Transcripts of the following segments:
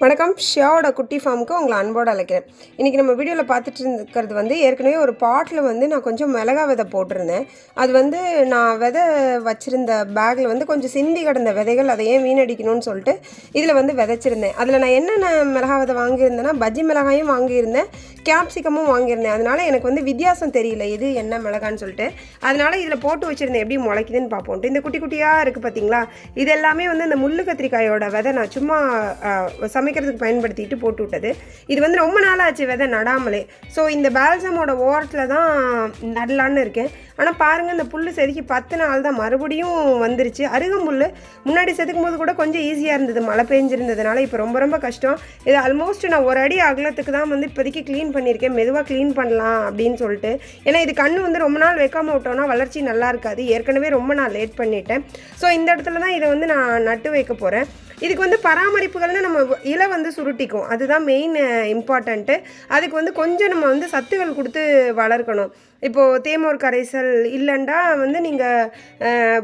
வணக்கம். ஷியாவோட குட்டி ஃபார்முக்கு உங்களை அன்போடு அழைக்கிறேன். இன்றைக்கி நம்ம வீடியோவில் பார்த்துட்டு இருக்கிறது வந்து ஏற்கனவே ஒரு பாட்டில் வந்து நான் கொஞ்சம் மிளகா விதை போட்டிருந்தேன். அது வந்து நான் விதை வச்சுருந்த பேக்கில் வந்து கொஞ்சம் சிந்தி கிடந்த விதைகள் அதை ஏன் வீணடிக்கணும்னு சொல்லிட்டு இதில் வந்து விதைச்சிருந்தேன். அதில் நான் என்னென்ன மிளகா விதை வாங்கியிருந்தேன்னா பஜ்ஜி மிளகாயும் வாங்கியிருந்தேன் கேப்சிகமும் வாங்கியிருந்தேன். அதனால் எனக்கு வந்து வித்தியாசம் தெரியல இது என்ன மிளகான்னு சொல்லிட்டு. அதனால் இதில் போட்டு வச்சுருந்தேன் எப்படி முளைக்குதுன்னு பார்ப்போம்ட்டு இந்த குட்டி குட்டியாக இருக்குது பார்த்தீங்களா? இது எல்லாமே வந்து இந்த முள்ளு கத்திரிக்காயோட விதை நான் சும்மா சமைக்கிறதுக்கு பயன்படுத்திட்டு போட்டு விட்டது இது வந்து ரொம்ப நாளாச்சு விதை நடாமலே. ஸோ இந்த பால்சமோட ஓரத்தில் தான் நடலான்னு இருக்கேன். ஆனால் பாருங்கள் இந்த புல் செதுக்கி பத்து நாள் தான் மறுபடியும் வந்துருச்சு. அருகம்புல் முன்னாடி செதுக்கும் போது கூட கொஞ்சம் ஈஸியாக இருந்தது. மழை பெஞ்சிருந்ததுனால இப்போ ரொம்ப ரொம்ப கஷ்டம். இது ஆல்மோஸ்ட் நான் ஒரு அடி அகலத்துக்கு தான் வந்து இப்போதைக்கு க்ளீன் பண்ணியிருக்கேன். மெதுவாக க்ளீன் பண்ணலாம் அப்படின்னு சொல்லிட்டு. ஏன்னா இது கண் வந்து ரொம்ப நாள் வைக்காமல் விட்டோம்னா வளர்ச்சி நல்லா இருக்காது. ஏற்கனவே ரொம்ப நான் லேட் பண்ணிட்டேன். ஸோ இந்த இடத்துல தான் இதை வந்து நான் நட்டு வைக்க போகிறேன் இதுக்கு வந்து பராமரிப்புகள்னு நம்ம இலை வந்து சுருட்டிக்கும். அதுதான் மெயின் இம்பார்ட்டண்ட்டு அதுக்கு வந்து கொஞ்சம் நம்ம வந்து சத்துகள் கொடுத்து வளர்க்கணும். இப்போது தேமோர் கரைசல் இல்லைண்டா வந்து நீங்கள்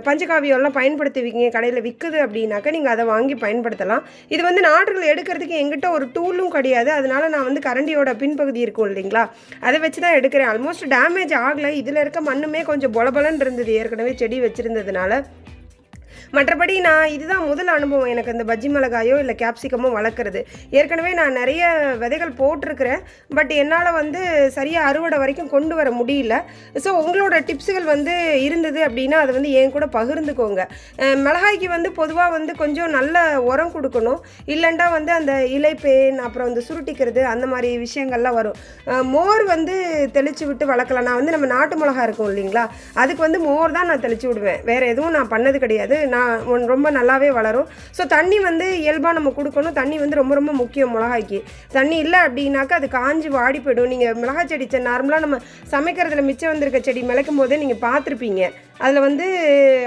பஞ்சகாவியம்லாம் பயன்படுத்துவீங்க கடையில் விற்குது அப்படின்னாக்கா நீங்கள் அதை வாங்கி பயன்படுத்தலாம். இது வந்து நாற்றுகள் எடுக்கிறதுக்கு எங்கிட்ட ஒரு டூலும் கிடையாது. அதனால நான் வந்து கரண்டியோட பின்பகுதி இருக்கும் இல்லைங்களா? அதை வச்சு தான் எடுக்கிறேன். ஆல்மோஸ்ட் டேமேஜ் ஆகலை. இதில் இருக்க மண்ணுமே கொஞ்சம் பொலபலன்னு இருந்தது. ஏற்கனவே செடி வச்சுருந்ததுனால. மற்றபடி நான் இதுதான் முதல் அனுபவம் எனக்கு இந்த பஜ்ஜி மிளகாயோ இல்லை கேப்சிகமோ வளர்க்குறது. ஏற்கனவே நான் நிறைய விதைகள் போட்டிருக்கிறேன். பட் என்னால் வந்து சரியாக அறுவடை வரைக்கும் கொண்டு வர முடியல. ஸோ உங்களோட டிப்ஸுகள் வந்து இருந்தது அப்படின்னா அதை வந்து என் கூட பகிர்ந்துக்கோங்க. மிளகாய்க்கு வந்து பொதுவாக வந்து கொஞ்சம் நல்ல உரம் கொடுக்கணும். இல்லைண்டா வந்து அந்த இலைப்பேன் அப்புறம் வந்து சுருட்டிக்கிறது அந்த மாதிரி விஷயங்கள்லாம் வரும். மோர் வந்து தெளித்து விட்டு வளர்க்கலாம். நான் வந்து நம்ம நாட்டு மிளகா இருக்கும் இல்லைங்களா? அதுக்கு வந்து மோர் தான் நான் தெளித்து விடுவேன். வேறு எதுவும் நான் பண்ணது கிடையாது. நான் ஒன்- ரொம்ப நல்லாவே வளரும். ஸோ தண்ணி வந்து இயல்பாக நம்ம கொடுக்கணும். தண்ணி வந்து ரொம்ப ரொம்ப முக்கியம் மிளகாய்க்கு. தண்ணி இல்லை அப்படின்னாக்கா அது காஞ்சு வாடி போயிடும். நீங்கள் மிளகாய் செடி நார்மலாக நம்ம சமைக்கிறதுல மிச்சம் வந்திருக்க செடி மிளக்கும் போதே நீங்கள் பார்த்துருப்பீங்க. அதில் வந்து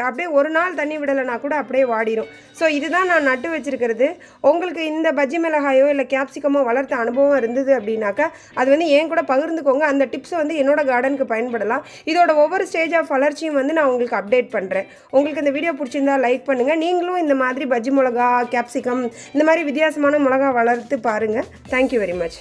அப்படியே ஒரு நாள் தண்ணி விடலைனா கூட அப்படியே வாடிடும் ஸோ இதுதான் நான் நட்டு வச்சிருக்கிறது. உங்களுக்கு இந்த பஜ்ஜி மிளகாயோ இல்லை கேப்சிகமோ வளர்த்த அனுபவம் இருந்தது அப்படின்னாக்கா அது வந்து என் கூட பகிர்ந்துக்கோங்க. அந்த டிப்ஸை வந்து என்னோட கார்டனுக்கு பயன்படலாம். இதோட ஒவ்வொரு ஸ்டேஜ் ஆஃப் வளர்ச்சியும் வந்து நான் உங்களுக்கு அப்டேட் பண்ணுறேன் உங்களுக்கு இந்த வீடியோ பிடிச்சிருந்தா லைக் பண்ணுங்கள் நீங்களும் இந்த மாதிரி பஜ்ஜி மிளகா கேப்சிகம் இந்த மாதிரி வித்தியாசமான மிளகா வளர்த்து பாருங்கள் தேங்க்யூ வெரி மச்